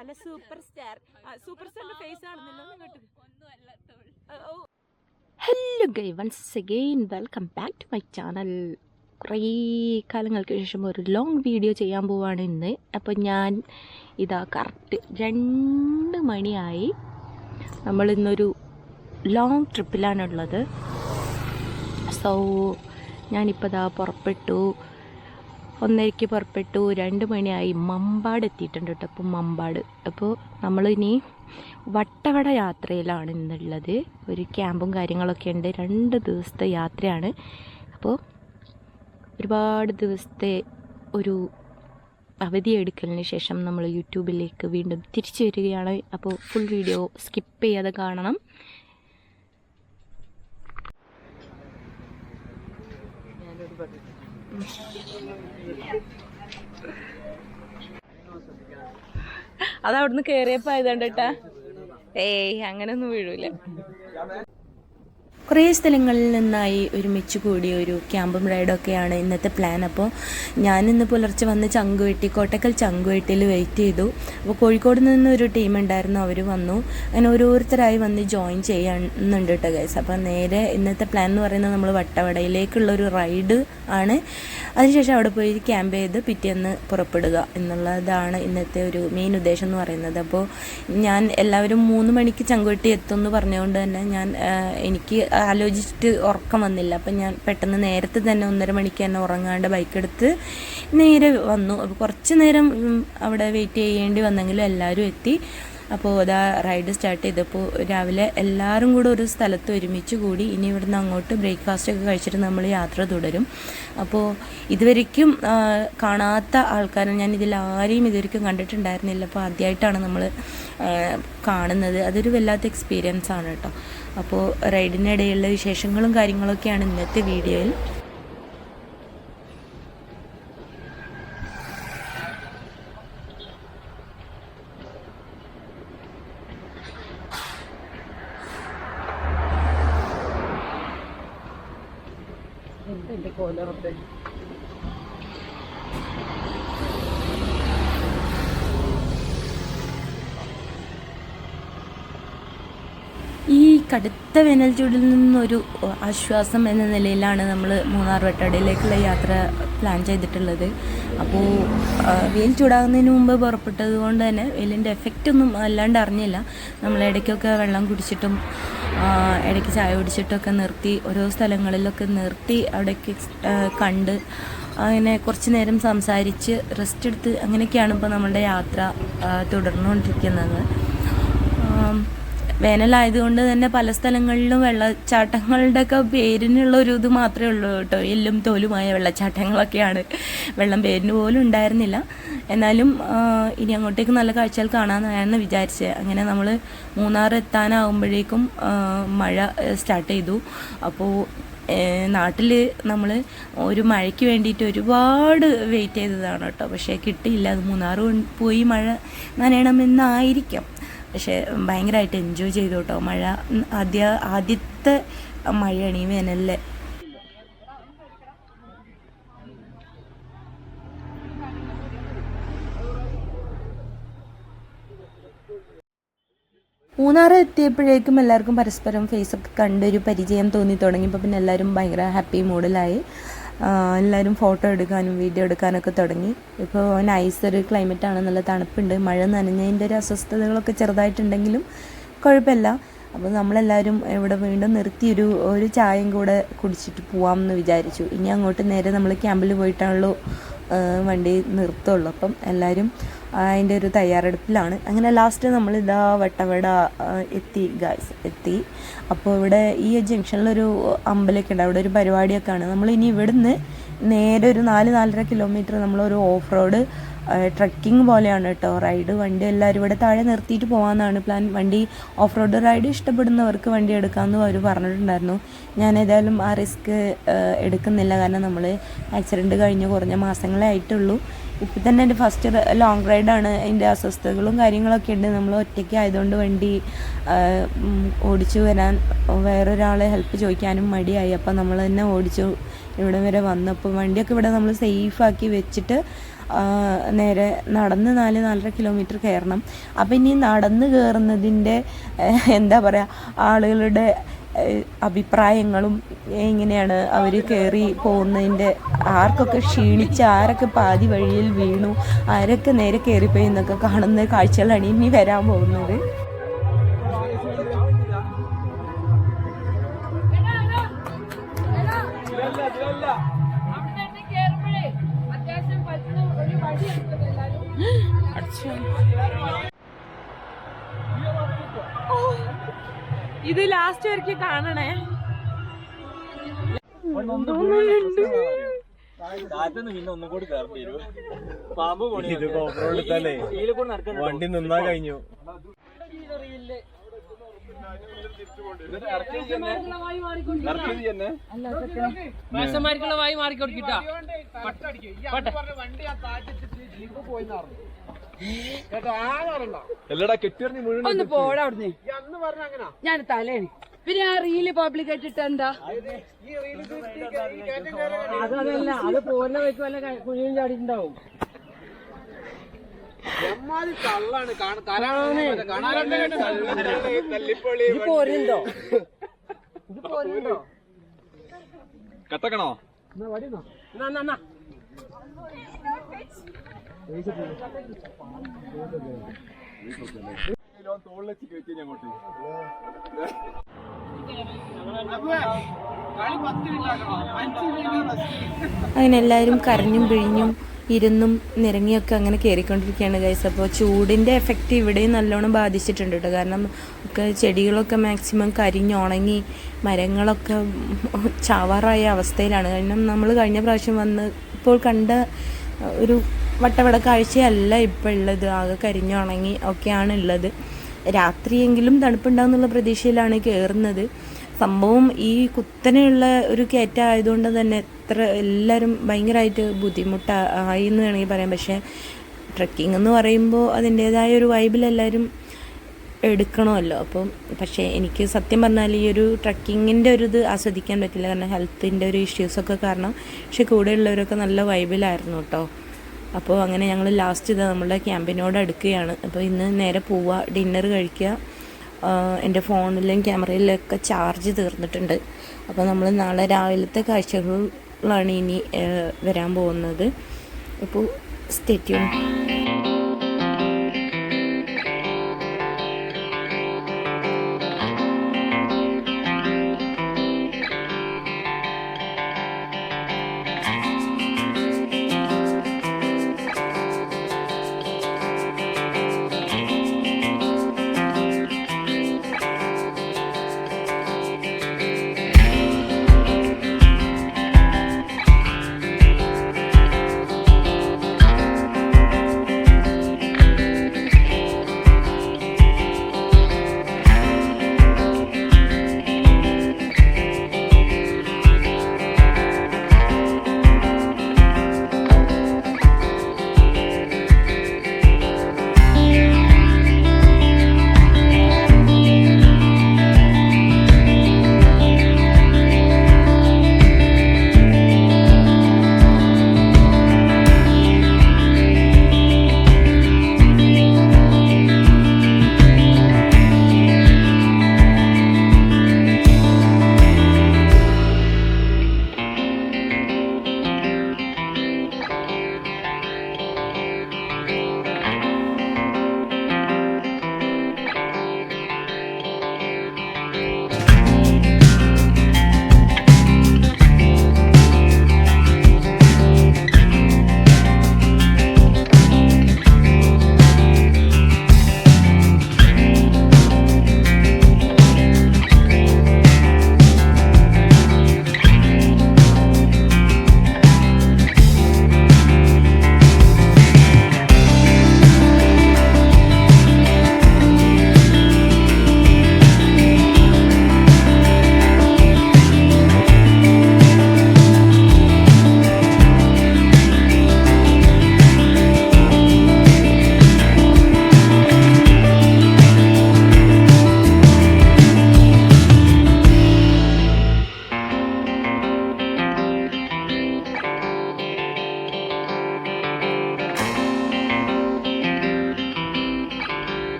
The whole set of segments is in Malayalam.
നല്ല സൂപ്പർ സ്റ്റാർ സൂപ്പർ സ്റ്റാറിന്റെ ഫേസ് ആണെന്നല്ലോ കേട്ടത് hello guy once again welcome back to my channel കുറേ കാലങ്ങൾക്ക് ശേഷം ഒരു ലോങ് വീഡിയോ ചെയ്യാൻ പോവാണ് ഇന്ന്. അപ്പോൾ ഞാൻ ഇതാ കറക്റ്റ് രണ്ട് മണിയായി. നമ്മൾ ഇന്നൊരു ലോങ് ട്രിപ്പിലാണുള്ളത് സോ ഞാനിപ്പോൾ ഇതാ പുറപ്പെട്ടു. ഒന്നരയ്ക്ക് പുറപ്പെട്ടു. രണ്ട് മണിയായി. മമ്പാട് എത്തിയിട്ടുണ്ട് കേട്ടോ അപ്പോൾ മമ്പാട്. അപ്പോൾ നമ്മൾ ഇനി വട്ടവട യാത്രയിലാണ് ഇന്നുള്ളത്. ഒരു ക്യാമ്പും കാര്യങ്ങളൊക്കെ ഉണ്ട്. രണ്ട് ദിവസത്തെ യാത്രയാണ്. അപ്പോൾ ഒരുപാട് ദിവസത്തെ ഒരു അവധി എടുക്കലിന് ശേഷം നമ്മൾ യൂട്യൂബിലേക്ക് വീണ്ടും തിരിച്ചു വരികയാണ്. അപ്പോൾ ഫുൾ വീഡിയോ സ്കിപ്പ് ചെയ്യാതെ കാണണം. അത് അവിടുന്ന് കേറിയപ്പോ ആയതുകൊണ്ട് ഏയ് അങ്ങനെയൊന്നും വീഴൂല. കുറേ സ്ഥലങ്ങളിൽ നിന്നായി ഒരുമിച്ച് കൂടിയ ഒരു ക്യാമ്പും റൈഡൊക്കെയാണ് ഇന്നത്തെ പ്ലാൻ അപ്പോൾ ഞാനിന്ന് പുലർച്ചെ വന്ന് ചങ്കുവെട്ടി കോട്ടക്കൽ ചങ്കുവെട്ടിയിൽ വെയിറ്റ് ചെയ്തു. അപ്പോൾ കോഴിക്കോട് നിന്ന് ഒരു ടീം ഉണ്ടായിരുന്നു അവർ വന്നു. അങ്ങനെ ഓരോരുത്തരായി വന്ന് ജോയിൻ ചെയ്യുന്നുണ്ട് കേട്ടോ ഗൈസ് അപ്പോൾ നേരെ ഇന്നത്തെ പ്ലാൻ എന്ന് പറയുന്നത് നമ്മൾ വട്ടവടയിലേക്കുള്ള ഒരു റൈഡ് ആണ്. അതിനുശേഷം അവിടെ പോയി ക്യാമ്പ് ചെയ്ത് പിറ്റേന്ന് പുറപ്പെടുക എന്നുള്ളതാണ് ഇന്നത്തെ ഒരു മെയിൻ ഉദ്ദേശം എന്ന് പറയുന്നത്. അപ്പോൾ ഞാൻ എല്ലാവരും മൂന്ന് മണിക്ക് ചങ്കുവെട്ടി എത്തും എന്ന് പറഞ്ഞുകൊണ്ട് തന്നെ ഞാൻ എനിക്ക് ആലോചിച്ചിട്ട് ഉറക്കം വന്നില്ല. അപ്പം ഞാൻ പെട്ടെന്ന് നേരത്തെ തന്നെ ഒന്നര മണിക്ക് തന്നെ ഉറങ്ങാണ്ട് ബൈക്ക് എടുത്ത് നേരെ വന്നു. അപ്പോൾ കുറച്ച് നേരം അവിടെ വെയിറ്റ് ചെയ്യേണ്ടി വന്നെങ്കിലും എല്ലാവരും എത്തി. അപ്പോൾ അതാ റൈഡ് സ്റ്റാർട്ട് ചെയ്തപ്പോൾ രാവിലെ എല്ലാവരും കൂടെ ഒരു സ്ഥലത്ത് ഒരുമിച്ച് കൂടി ഇനി ഇവിടുന്ന് അങ്ങോട്ട് ബ്രേക്ക്ഫാസ്റ്റ് ഒക്കെ കഴിച്ചിട്ട് നമ്മൾ യാത്ര തുടരും. അപ്പോൾ ഇതുവരയ്ക്കും കാണാത്ത ആൾക്കാരെ ഞാൻ ഇതിൽ ആരെയും ഇതുവരയ്ക്കും കണ്ടിട്ടുണ്ടായിരുന്നില്ല. അപ്പോൾ ആദ്യമായിട്ടാണ് നമ്മൾ കാണുന്നത്. അതൊരു വല്ലാത്ത എക്സ്പീരിയൻസ് ആണ് കേട്ടോ. അപ്പോൾ റൈഡിനിടയിലുള്ള വിശേഷങ്ങളും കാര്യങ്ങളൊക്കെയാണ് ഇന്നത്തെ വീഡിയോയിൽ ഈ കടുത്ത വേനൽ ചൂടിൽ നിന്നൊരു ആശ്വാസം എന്ന നിലയിലാണ് നമ്മൾ മൂന്നാർ വെട്ടടയിലേക്കുള്ള യാത്ര പ്ലാൻ ചെയ്തിട്ടുള്ളത്. അപ്പോൾ വെയിൽ ചൂടാകുന്നതിന് മുമ്പ് പുറപ്പെട്ടത് കൊണ്ട് തന്നെ വെയിലിന്റെ എഫക്റ്റ് ഒന്നും അല്ലാണ്ട് അറിഞ്ഞില്ല. നമ്മൾ ഇടയ്ക്കൊക്കെ വെള്ളം കുടിച്ചിട്ടും ഇടയ്ക്ക് ചായ കുടിച്ചിട്ടൊക്കെ നിർത്തി ഓരോ സ്ഥലങ്ങളിലൊക്കെ നിർത്തി അവിടേക്ക് കണ്ട് അങ്ങനെ കുറച്ച് നേരം സംസാരിച്ച് റെസ്റ്റ് എടുത്ത് അങ്ങനെയൊക്കെയാണ് ഇപ്പോൾ നമ്മളുടെ യാത്ര തുടർന്നുകൊണ്ടിരിക്കുന്നത്. വേനലായതുകൊണ്ട് തന്നെ പല സ്ഥലങ്ങളിലും വെള്ളച്ചാട്ടങ്ങളുടെ ഒക്കെ പേരിനുള്ള ഒരു ഇത് മാത്രമേ ഉള്ളൂ കേട്ടോ. എല്ലും തോലുമായ വെള്ളച്ചാട്ടങ്ങളൊക്കെയാണ്. വെള്ളം പേരിന് പോലും ഉണ്ടായിരുന്നില്ല. എന്നാലും ഇനി അങ്ങോട്ടേക്ക് നല്ല കാഴ്ചകൾ കാണാമെന്നാണ് വിചാരിച്ചത് അങ്ങനെ നമ്മൾ മൂന്നാർ എത്താനാവുമ്പോഴേക്കും മഴ സ്റ്റാർട്ട് ചെയ്തു. അപ്പോൾ നാട്ടിൽ നമ്മൾ ഒരു മഴയ്ക്ക് വേണ്ടിയിട്ട് ഒരുപാട് വെയിറ്റ് ചെയ്തതാണ് കേട്ടോ. പക്ഷേ കിട്ടിയില്ല. അത് മൂന്നാർ പോയി മഴ നനയണമെന്നായിരിക്കാം. പക്ഷേ ഭയങ്കരമായിട്ട് എൻജോയ് ചെയ്തു കേട്ടോ മഴ ആദ്യ ആദ്യത്തെ മഴയാണ് ഈ വേനലിലെ. മൂന്നാർ എത്തിയപ്പോഴേക്കും എല്ലാവർക്കും പരസ്പരം ഫേസൊക്കെ ഒരു പരിചയം തോന്നി തുടങ്ങിയപ്പോൾ പിന്നെ എല്ലാവരും ഭയങ്കര ഹാപ്പി മൂഡിലായി എല്ലാവരും ഫോട്ടോ എടുക്കാനും വീഡിയോ എടുക്കാനൊക്കെ തുടങ്ങി. ഇപ്പോൾ ഒരു ആണ് നല്ല തണുപ്പുണ്ട്. മഴ നനഞ്ഞതിന്റെ ഒരു അസ്വസ്ഥതകളൊക്കെ ചെറുതായിട്ടുണ്ടെങ്കിലും കുഴപ്പമില്ല. അപ്പോൾ നമ്മളെല്ലാവരും ഇവിടെ വീണ്ടും നിർത്തി ഒരു ഒരു ചായയും കൂടെ കുടിച്ചിട്ട് പോവാമെന്ന് വിചാരിച്ചു. ഇനി അങ്ങോട്ട് നേരെ നമ്മൾ ക്യാമ്പിൽ പോയിട്ടാണല്ലോ വണ്ടി നിർത്തുള്ളൂ. അപ്പം എല്ലാവരും അതിന്റെ ഒരു തയ്യാറെടുപ്പിലാണ്. അങ്ങനെ ലാസ്റ്റ് നമ്മൾ ഇതാ വട്ടവട എത്തി ഗായ്സ് എത്തി. അപ്പോൾ ഇവിടെ ഈ ജംഗ്ഷനിലൊരു അമ്പലമൊക്കെ ഉണ്ട്. അവിടെ ഒരു പരിപാടിയൊക്കെ ആണ്. നമ്മൾ ഇനി ഇവിടുന്ന് നേരെ ഒരു നാല് നാലര കിലോമീറ്റർ നമ്മളൊരു ഓഫ് റോഡ് ട്രക്കിംഗ് പോലെയാണ് കേട്ടോ. റൈഡ് വണ്ടി എല്ലാവരും ഇവിടെ താഴെ നിർത്തിയിട്ട് പോകാമെന്നാണ് പ്ലാൻ വണ്ടി ഓഫ് റോഡ് റൈഡ് ഇഷ്ടപ്പെടുന്നവർക്ക് വണ്ടി എടുക്കാമെന്ന് അവർ പറഞ്ഞിട്ടുണ്ടായിരുന്നു. ഞാൻ ഏതായാലും ആ റിസ്ക് എടുക്കുന്നില്ല. കാരണം നമ്മൾ ആക്സിഡന്റ് കഴിഞ്ഞ് കുറഞ്ഞ മാസങ്ങളേ ആയിട്ടുള്ളൂ. ഇപ്പം തന്നെ എന്റെ ഫസ്റ്റ് ലോങ് റൈഡാണ് അതിന്റെ അസ്വസ്ഥതകളും കാര്യങ്ങളൊക്കെ ഉണ്ട്. നമ്മൾ ഒറ്റയ്ക്ക് ആയതുകൊണ്ട് വണ്ടി ഓടിച്ചു വരാൻ വേറൊരാളെ ഹെൽപ്പ് ചോദിക്കാനും മടിയായി. അപ്പം നമ്മൾ തന്നെ ഓടിച്ചു ഇവിടെ വരെ വന്നപ്പോൾ വണ്ടിയൊക്കെ ഇവിടെ നമ്മൾ സേഫാക്കി വെച്ചിട്ട് നേരെ നടന്ന് നാല് നാലര കിലോമീറ്റർ കയറണം. അപ്പം ഇനി നടന്ന് കയറുന്നതിന്റെ എന്താ പറയുക ആളുകളുടെ അഭിപ്രായങ്ങളും എങ്ങനെയാണ് അവർ കയറി പോകുന്നതിന്റെ ആർക്കൊക്കെ ക്ഷീണിച്ച് ആരൊക്കെ പാതി വഴിയിൽ വീണു ആരൊക്കെ നേരെ കയറിപ്പോയി എന്നൊക്കെ കാണുന്ന കാഴ്ചകളാണ് ഇനി വരാൻ പോകുന്നത്. ഇതിലെ കൂടെ നടക്കണ്ട വണ്ടി നിന്നാ കഴിഞ്ഞു. മേശന്മാർക്കുള്ള വായി മാറിക്കൊടുക്കിട്ടാ. ഒന്ന് പോടാ അവിടുന്ന്. ഞാൻ തലേണ്. പിന്നെ ആ റീൽ പബ്ലിക് ആയിട്ടിട്ട് എന്താ? അതല്ല അത് പോലെ വെച്ച് വല്ല കുഴിയും ചാടിയിട്ടുണ്ടാവും. ഇത് പോരുന്നുണ്ടോ ഇത് പോരുന്നുണ്ടോ കട്ടക്കണോ എന്നാ വടി തോളിലെച്ച് കയറ്റി എന്നാ, എന്നാ. അങ്ങനെ എല്ലാവരും കരഞ്ഞും പിഴിഞ്ഞും ഇരുന്നും നിരങ്ങിയൊക്കെ അങ്ങനെ കയറിക്കൊണ്ടിരിക്കുകയാണ് ഗൈസ് അപ്പോൾ ചൂടിന്റെ എഫക്റ്റ് ഇവിടെയും നല്ലോണം ബാധിച്ചിട്ടുണ്ട് കേട്ടോ. കാരണം ഒക്കെ ചെടികളൊക്കെ മാക്സിമം കരിഞ്ഞുണങ്ങി മരങ്ങളൊക്കെ ചാവാറായ അവസ്ഥയിലാണ്. കാരണം നമ്മൾ കഴിഞ്ഞ പ്രാവശ്യം വന്ന് ഇപ്പോൾ കണ്ട ഒരു വട്ടവട കാഴ്ചയല്ല ഇപ്പോൾ ഉള്ളത്. ആകെ കരിഞ്ഞുണങ്ങി ഒക്കെയാണ് ഉള്ളത്. രാത്രിയെങ്കിലും തണുപ്പുണ്ടാകുന്നുള്ള പ്രതീക്ഷയിലാണ് കയറുന്നത് സംഭവം ഈ കുത്തനെയുള്ള ഒരു കയറ്റ ആയതുകൊണ്ട് തന്നെ എത്ര എല്ലാവരും ഭയങ്കരമായിട്ട് ബുദ്ധിമുട്ടായി എന്ന് വേണമെങ്കിൽ പറയാം. പക്ഷേ ട്രക്കിംഗ് എന്ന് പറയുമ്പോൾ അതിന്റേതായ ഒരു വൈബിൽ എല്ലാവരും എടുക്കണമല്ലോ. അപ്പം പക്ഷേ എനിക്ക് സത്യം പറഞ്ഞാൽ ഈ ഒരു ട്രക്കിങ്ങിന്റെ ഒരു ഇത് ആസ്വദിക്കാൻ പറ്റില്ല. കാരണം ഹെൽത്തിന്റെ ഒരു ഇഷ്യൂസൊക്കെ കാരണം പക്ഷേ കൂടെയുള്ളവരൊക്കെ നല്ല വൈബിലായിരുന്നു കേട്ടോ. അപ്പോൾ അങ്ങനെ ഞങ്ങൾ ലാസ്റ്റ് ഇത് നമ്മളുടെ ക്യാമ്പിനോട് അടുക്കുകയാണ്. അപ്പോൾ ഇന്ന് നേരെ പോവുക ഡിന്നർ കഴിക്കുക. എന്റെ ഫോണിലും ക്യാമറയിലൊക്കെ ചാർജ് തീർന്നിട്ടുണ്ട്. അപ്പോൾ നമ്മൾ നാളെ രാവിലത്തെ കാഴ്ചകളാണ് ഇനി വരാൻ പോകുന്നത്. അപ്പോൾ സ്റ്റേറ്റ്യൂൺ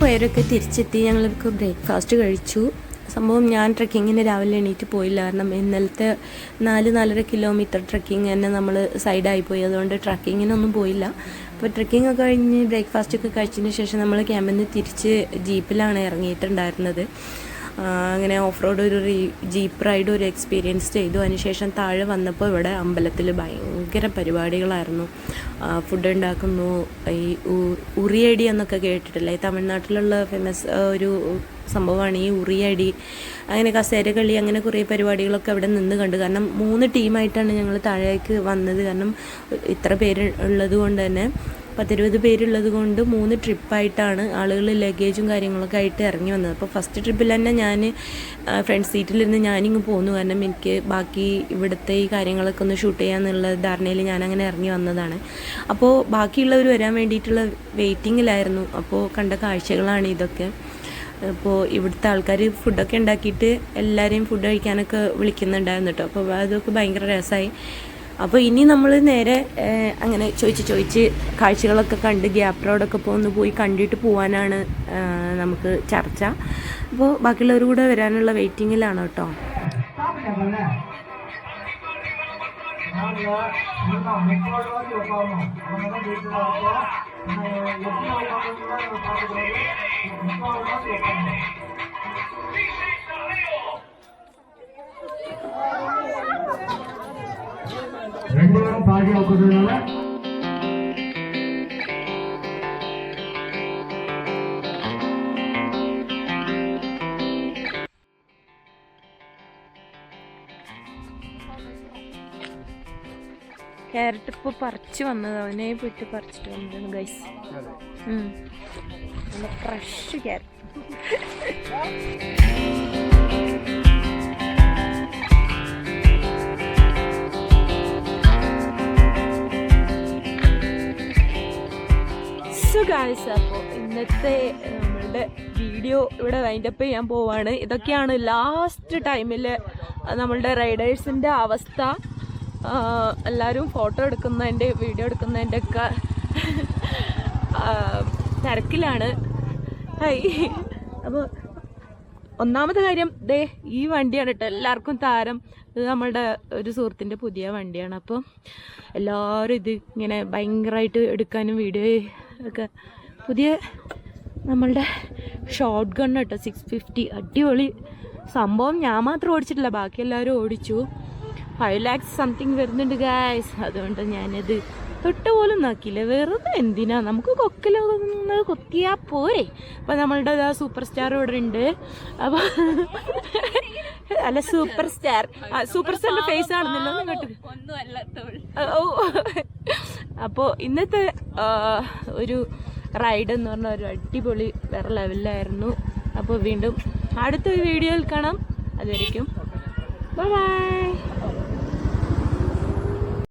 പോയവരൊക്കെ തിരിച്ചെത്തി. ഞങ്ങൾക്ക് ബ്രേക്ക്ഫാസ്റ്റ് കഴിച്ചു. സംഭവം ഞാൻ ട്രക്കിങ്ങിന് രാവിലെ എണീറ്റ് പോയില്ല. കാരണം ഇന്നലത്തെ നാല് നാലര കിലോമീറ്റർ ട്രക്കിങ് തന്നെ നമ്മൾ സൈഡായി പോയി. അതുകൊണ്ട് ട്രക്കിങ്ങിനൊന്നും പോയില്ല. അപ്പോൾ ട്രക്കിംഗ് ഒക്കെ കഴിഞ്ഞ് ബ്രേക്ക്ഫാസ്റ്റ് ഒക്കെ കഴിച്ചതിന് ശേഷം നമ്മൾ ക്യാമ്പിൽ നിന്ന് തിരിച്ച് ജീപ്പിലാണ് ഇറങ്ങിയിട്ടുണ്ടായിരുന്നത്. അങ്ങനെ ഓഫ് റോഡ് ഒരു ജീപ്പ് റൈഡ് ഒരു എക്സ്പീരിയൻസ് ചെയ്തു. അതിനുശേഷം താഴെ വന്നപ്പോൾ ഇവിടെ അമ്പലത്തിൽ ഭയങ്കര പരിപാടികളായിരുന്നു. ആ, ഫുഡ് ഉണ്ടാക്കുന്നു. ഈ ഉറിയടി എന്നൊക്കെ കേട്ടിട്ടില്ലേ? തമിഴ്നാട്ടിലുള്ള ഫേമസ് ഒരു സംഭവമാണ് ഈ ഉറിയടി. അങ്ങനെ കസേര കളി അങ്ങനെ കുറേ പരിപാടികളൊക്കെ അവിടെ നിന്ന് കണ്ടു. കാരണം മൂന്ന് ടീമായിട്ടാണ് ഞങ്ങൾ താഴേക്ക് വന്നത്. കാരണം ഇത്ര പേര് ഉള്ളത് കൊണ്ട് തന്നെ പത്തിരുപത് പേരുള്ളത് കൊണ്ട് മൂന്ന് ട്രിപ്പായിട്ടാണ് ആളുകൾ ലഗേജും കാര്യങ്ങളൊക്കെ ആയിട്ട് ഇറങ്ങി വന്നത്. അപ്പോൾ ഫസ്റ്റ് ട്രിപ്പിൽ തന്നെ ഞാൻ ഫ്രണ്ട് സീറ്റിലിരുന്ന് ഞാനിങ്ങ് പോന്നു. കാരണം എനിക്ക് ബാക്കി ഇവിടുത്തെ ഈ കാര്യങ്ങളൊക്കെ ഒന്ന് ഷൂട്ട് ചെയ്യാന്നുള്ള ധാരണയിൽ ഞാനങ്ങനെ ഇറങ്ങി വന്നതാണ്. അപ്പോൾ ബാക്കിയുള്ളവർ വരാൻ വേണ്ടിയിട്ടുള്ള വെയിറ്റിങ്ങിലായിരുന്നു അപ്പോൾ കണ്ട കാഴ്ചകളാണ് ഇതൊക്കെ. അപ്പോൾ ഇവിടുത്തെ ആൾക്കാർ ഫുഡൊക്കെ ഉണ്ടാക്കിയിട്ട് എല്ലാവരെയും ഫുഡ് കഴിക്കാനൊക്കെ വിളിക്കുന്നുണ്ടായിരുന്നു കേട്ടോ അപ്പോൾ അതൊക്കെ ഭയങ്കര രസമായി അപ്പോൾ ഇനി നമ്മൾ നേരെ അങ്ങനെ ചോദിച്ച് ചോദിച്ച് കാഴ്ചകളൊക്കെ കണ്ട് ഗ്യാപ് റോഡൊക്കെ പോകുന്നു പോയി കണ്ടിട്ട് പോകാനാണ് നമുക്ക് ചർച്ച. അപ്പോൾ ബാക്കിയുള്ളവർ കൂടെ വരാനുള്ള വെയിറ്റിങ്ങിലാണ് കേട്ടോ. ரெண்டு பேரும் பாதி ஆக்குறதுனால ക്യാരറ്റ് ഇപ്പോൾ പറിച്ച് വന്നത് അവനെ പോയിട്ട് പറിച്ചിട്ട് വന്നതാണ് ഗൈസ് നല്ല ഫ്രഷ് ക്യാരറ്റ് ഗായ്സ് അപ്പോൾ ഇന്നത്തെ നമ്മളുടെ വീഡിയോ ഇവിടെ വൈൻഡപ്പ് ചെയ്യാൻ പോവാണ്. ഇതൊക്കെയാണ് ലാസ്റ്റ് ടൈമിൽ നമ്മളുടെ റൈഡേഴ്സിന്റെ അവസ്ഥ. എല്ലാവരും ഫോട്ടോ എടുക്കുന്നതിന്റെ വീഡിയോ എടുക്കുന്നതിന്റെ ഒക്കെ തിരക്കിലാണ്. അപ്പോൾ ഒന്നാമത്തെ കാര്യം ദേ ഈ വണ്ടിയാണ് കേട്ടോ എല്ലാവർക്കും താരം. ഇത് നമ്മളുടെ ഒരു സുഹൃത്തിന്റെ പുതിയ വണ്ടിയാണ്. അപ്പോൾ എല്ലാവരും ഇത് ഇങ്ങനെ ഭയങ്കരമായിട്ട് എടുക്കാനും വീഡിയോ ഒക്കെ. പുതിയ നമ്മളുടെ ഷോർട്ട് ഗൺ കേട്ടോ സിക്സ് ഫിഫ്റ്റി അടിപൊളി സംഭവം. ഞാൻ മാത്രം ഓടിച്ചിട്ടില്ല ബാക്കി എല്ലാവരും ഓടിച്ചു. ഫൈവ് ലാക്സ് സംതിങ് വരുന്നുണ്ട് ഗായ്സ് അതുകൊണ്ട് ഞാനത് തൊട്ട് പോലും നോക്കിയില്ല. വെറുതെ എന്തിനാ? നമുക്ക് കൊക്കിലൊന്ന് കൊത്തിയാ പോരെ. അപ്പം നമ്മളുടെ ആ സൂപ്പർ സ്റ്റാർ ഇവിടെ ഉണ്ട്. അപ്പോൾ അല്ല സൂപ്പർ സ്റ്റാർ സൂപ്പർ സ്റ്റാറിന്റെ ഫേസ് ആണെന്നല്ലോ? കേട്ടു. ഓ. അപ്പോൾ ഇന്നത്തെ ഒരു റൈഡ് എന്ന് പറഞ്ഞ ഒരു അടിപൊളി വേറെ ലെവലിലായിരുന്നു അപ്പോൾ വീണ്ടും അടുത്തൊരു വീഡിയോയിൽ കാണാം. അതുവരെയ്ക്കും ബൈ